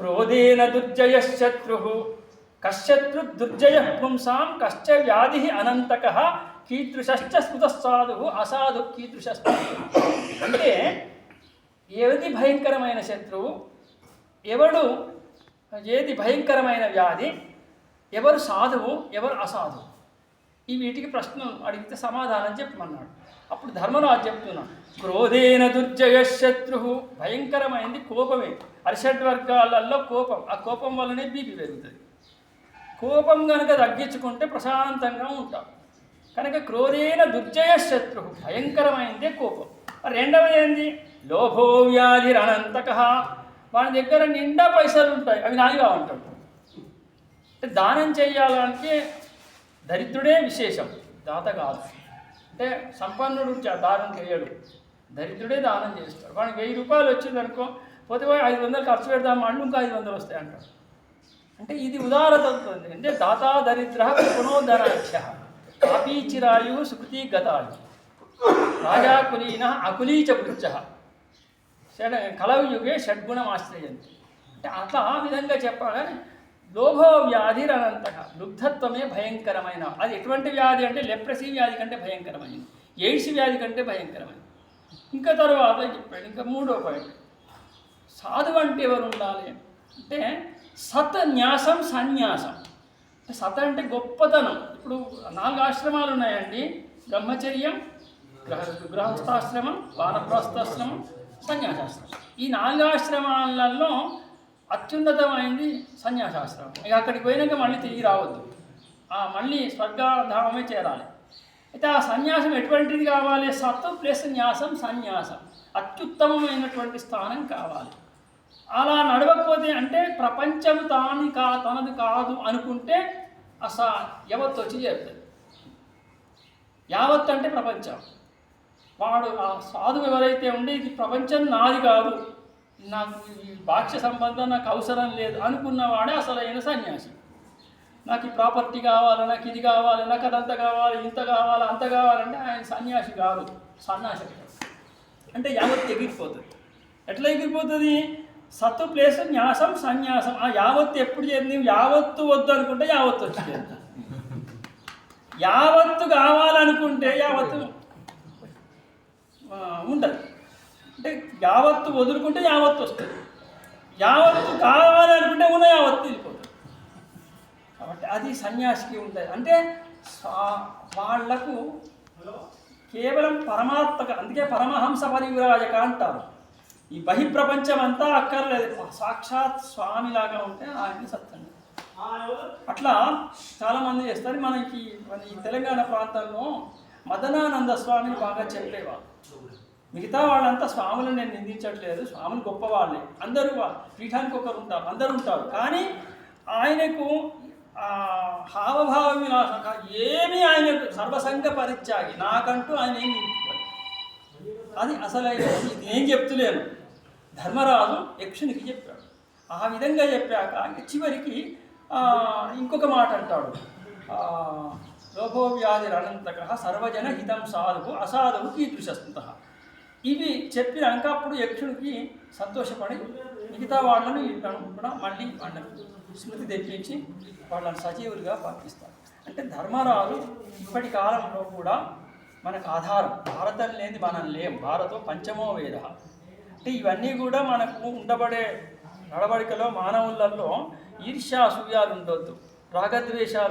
క్రోధేన దుర్జయ శత్రు కశ్శత్రు దుర్జయ పుంసాం కశ్చ వ్యాధి అనంతక. కీదృశ్చ స్మృతసాధు అసాధు కీదృశ అంటే ఏది భయంకరమైన శత్రువు? ఎవడు ఏది భయంకరమైన వ్యాధి? ఎవరు సాధువు? ఎవరు అసాధువు? ఈ వీటికి ప్రశ్నలు అడిగితే సమాధానం చెప్పమన్నాడు. అప్పుడు ధర్మరాజు చెప్తున్నాడు క్రోధేన దుర్జయ శత్రు భయంకరమైంది కోపమే. అరిషడ్ వర్గాలలో కోపం ఆ కోపం వల్లనే బీపీ పెరుగుతుంది. కోపం కనుక తగ్గించుకుంటే ప్రశాంతంగా ఉంటాం. కనుక క్రోధేన దుర్జయ శత్రు భయంకరమైనదే కోపం. రెండవది ఏంది? లోభో వ్యాధి అనంతక వాని దగ్గర నిండా పైసలు ఉంటాయి అవి నాలుగా ఉంటాడు దానం చేయాలంటే దరిద్రుడే విశేషం దాత కాదు. అంటే సంపన్నుడు దానం చేయడు. దరిద్రుడే దానం చేస్తాడు. వాడికి వెయ్యి రూపాయలు వచ్చిందనుకో పోతే ఐదు వందలు ఖర్చు పెడదాం మళ్ళీ ఇంకా ఐదు వందలు వస్తాయి అంటారు అంటే ఇది ఉదారతత్వం. అంటే దాతా దరిద్ర గుణోదరాఖ్య కాపీచిరాయు సుకృతి గతాయు. రాజాకులీన అకులీచ వృచ్చ. షడ్ కలవయుగే షడ్గుణం ఆశ్రయంతి. అంటే అట్లా ఆ విధంగా చెప్పాలని లోభో వ్యాధి అనంతక దుగ్ధత్వమే భయంకరమైన. అది ఎటువంటి వ్యాధి అంటే లెప్రసీ వ్యాధి కంటే భయంకరమైనది. ఎయిడ్స్ వ్యాధి కంటే భయంకరమైనది. ఇంకా తర్వాత చెప్పాడు? ఇంకా మూడో పాయింట్. సాధువు అంటే ఎవరు ఉండాలి అంటే సత్ న్యాసం సన్యాసం సత అంటే గొప్పతనం. ఇప్పుడు నాలుగు ఆశ్రమాలు ఉన్నాయండి. బ్రహ్మచర్యం గ్రహ గృహస్థాశ్రమం వానప్రస్థాశ్రమం సన్యాసాశ్రమం. ఈ నాలుగు ఆశ్రమాలలో అత్యున్నతమైంది సన్యాసాశ్రమం. ఇక అక్కడికి పోయినాక మళ్ళీ తిరిగి రావద్దు. ఆ మళ్ళీ స్వర్గధామమే చేరాలి. అయితే ఆ సన్యాసం ఎటువంటిది కావాలి? సత్వం ప్లస్ న్యాసం సన్యాసం. అత్యుత్తమమైనటువంటి స్థానం కావాలి. అలా నడవకపోతే అంటే ప్రపంచం తాని కా తనది కాదు అనుకుంటే అస యవత్ వచ్చి చేరుతుంది యావత్ అంటే ప్రపంచం. వాడు ఆ సాధువు ఎవరైతే ఉండి ఇది ప్రపంచం నాది కాదు నాకు ఈ భాష్య సంబంధం నాకు అవసరం లేదు అనుకున్నవాడే అసలైన సన్యాసి. నాకు ఈ ప్రాపర్టీ కావాలి నాకు ఇది కావాలి నాకు అదంత కావాలి ఇంత కావాలి అంత కావాలంటే ఆయన సన్యాసి కాదు సన్యాసి అంటే యావత్ ఎగిరిపోతుంది. ఎట్లా ఎగిరిపోతుంది? సత్తు ప్లేస్ న్యాసం సన్యాసం. ఆ యావత్తు ఎప్పుడు చేరింది? యావత్తు వద్దు అనుకుంటే యావత్తు వచ్చి యావత్తు కావాలనుకుంటే యావత్తు ఉండదు. అంటే యావత్తు వదులుకుంటే యావత్తు వస్తుంది. యావత్తు కావాలనుకుంటే ఉన్న యావత్తు వెళ్ళిపోతుంది. కాబట్టి అది సన్యాసికి ఉంటుంది. అంటే స్వా- వాళ్ళకు కేవలం పరమాత్మక అందుకే పరమహంస పరివిరాజక అంటారు. ఈ బహిప్రపంచం అంతా అక్కర్లేదు. సాక్షాత్ స్వామిలాగా ఉంటే ఆయన సత్యం. అట్లా చాలామంది చేస్తారు. మనకి మన ఈ తెలంగాణ ప్రాంతంలో మదనానంద స్వామిని బాగా చెప్పేవారు. మిగతా వాళ్ళంతా స్వాములను నేను నిందించట్లేదు స్వాములు గొప్పవాళ్ళే. అందరూ పీఠానికి ఒకరు ఉంటారు అందరూ ఉంటారు. కానీ ఆయనకు ఆ, హావభావ విలాసం ఏమీ ఆయనకు సర్వసంగ పరిత్యాగి నాకంటూ ఆయన ఏం అది అసలైన ఇది నేను చెప్తులేను. ధర్మరాజు యక్షునికి చెప్పాడు. ఆ విధంగా చెప్పాక చివరికి ఇంకొక మాట అంటాడు. లోభోవ్యాధి లోభో వ్యాధి అనంతక సర్వజన హితం సాధువు అసాధువు కీదృశస్త ఇవి చెప్పి అంకప్పుడు యక్షుడికి సంతోషపడి మిగతా వాళ్ళను వీళ్ళను కూడా మళ్ళీ వాళ్ళని స్మృతి తెప్పించి వాళ్ళని సజీవులుగా పంపిస్తారు. అంటే ధర్మరాజు ఇప్పటి కాలంలో కూడా మనకు ఆధారం. భారతం లేని మనం లేం. భారతం పంచమో వేద. అంటే ఇవన్నీ కూడా మనకు ఉండబడే నడవడికలో మానవులలో ఈర్ష్యా అసూయాలు ఉండొద్దు రాగద్వేషాలు